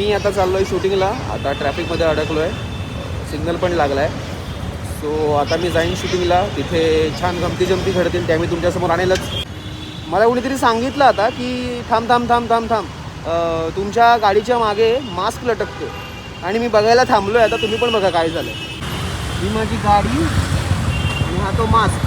मी आता चाललो आहे शूटिंगला. आता ट्रॅफिकमध्ये अडकलो आहे सिग्नल पण लागला आहे सो आता मी जाईन शूटिंगला तिथे छान गमती जमती घडतील त्या मी तुमच्यासमोर आणेलच. मला कुणीतरी सांगितलं आता की थांब थांब थांब थांब थांब. तुमच्या गाडीच्या मागे मास्क लटकतो आणि मी बघायला थांबलो आहे आता तुम्ही पण बघा काय झालं ही माझी गाडी आणि हा तो मास्क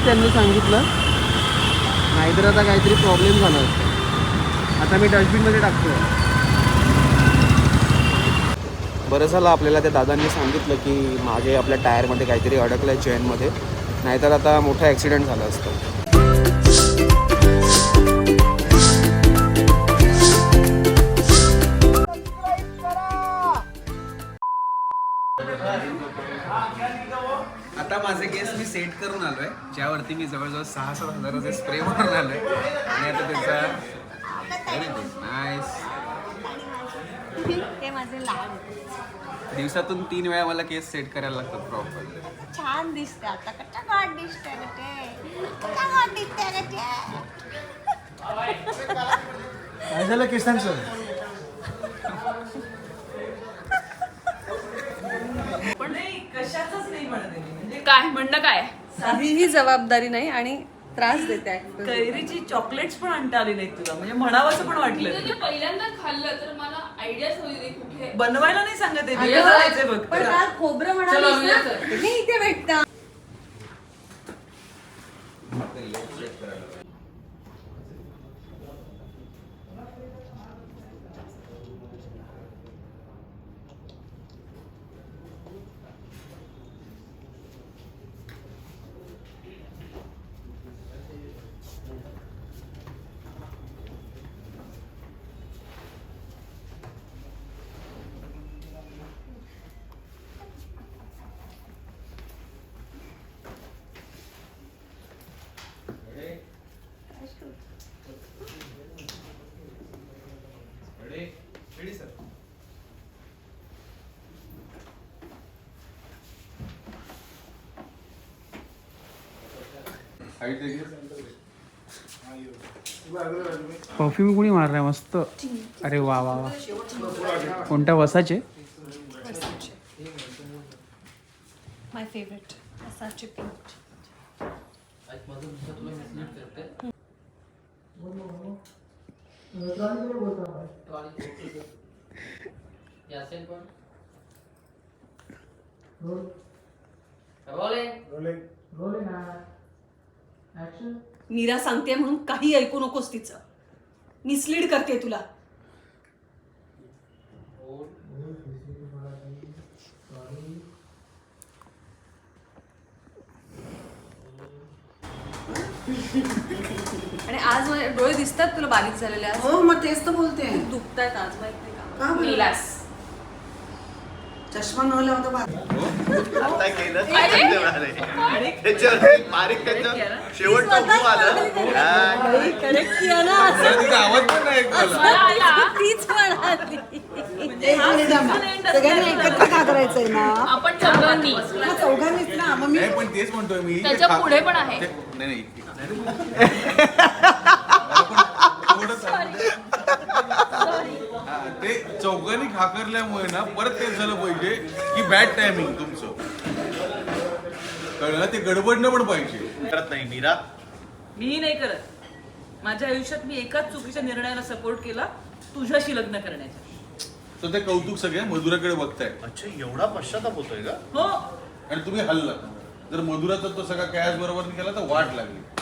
नशीब त्यांनी सांगितलं. नाहीतर आता काहीतरी प्रॉब्लेम झाला असतो. आता मी डस्टबिनमध्ये टाकतो बरं झालं आपल्याला त्या दादांनी सांगितलं की मागे आपल्या टायरमध्ये काहीतरी अडकलं आहे चेनमध्ये नाहीतर आता मोठा ॲक्सिडेंट झाला असतं. आता माझे केस मी सेट करून आलोय. ज्यावरती मी जवळजवळ सहा सात हजाराचे स्प्रे मारून आलोय. आणि आता त्याचा नाईस ते माझे लाड दिवसातून तीन वेळा मला केस सेट करायला लागतात प्रॉपर छान दिसते आता. कच्चा गाठ दिसते ते. ग ते. काय झालं केसांचं पण नाही कशाचंच नाही म्हणत आहे मी. म्हणजे काय म्हणणं काय? काहीही जबाबदारी नाही आणि त्रास देते. actually. कैरीची चॉकलेट्स पण आणता आली नाहीत तुला. म्हणजे म्हणावंसं पण मी वाटलं ते पहिल्यांदा खाल्लं तर मला आयडियाच होती ते कुठे. बनवायला नाही सांगत आहे बिया करायचे पण फक्त खोबरं चला, म्हणालीस ना. हे इथे भेटतं. परफ्यूम कोणी मारलाय? मस्त. अरे वा वा वा. कोणत्या वसाचे? माय फेवरेट असा चिपिंग मीरा सांगते म्हणून काही ऐकू नकोस तिचं. मिसलीड करते तुला. आणि आज माझे डोळे दिसतात तुला बारीक झालेले आज. हो मग तेच तर बोलते दुखतायत आज माहीत नाही का चष्मा न लावता आता केलं. त्याच्यावर बारीक त्याच्या शेवटचं हू आलं. हा. करेक्ट किया ना मला आला. तीच म्हणाली. एक मिनिट थांबा. सगळ्यांनी एकत्र का करायचंय ना? आपण चौघांनी. मग चौघांनीच ना. मग मी नाही पण तेच म्हणतोय मी. त्याच्या पुढे पण आहे. ते- नाही नाही ते चौघांनी खाकरल्यामुळे ना परत तेच झालं पाहिजे की बॅड टायमिंग तुमचं. कळलं? ते गडबडणं पण पाहिजे. करत नाही मीरा. मी नाही करत. माझ्या आयुष्यात मी एकाच चुकीच्या निर्णयाला सपोर्ट केला तुझ्याशी लग्न करण्याच्या. तर ते कौतुक सगळ्या मधुराकडे बघताय. अच्छा एवढा पश्चाताप होतोय का? हो. आणि तुम्ही हल्ला. जर मधुराचा तो सगळा कॅश बरोबर केला तर वाट लागली.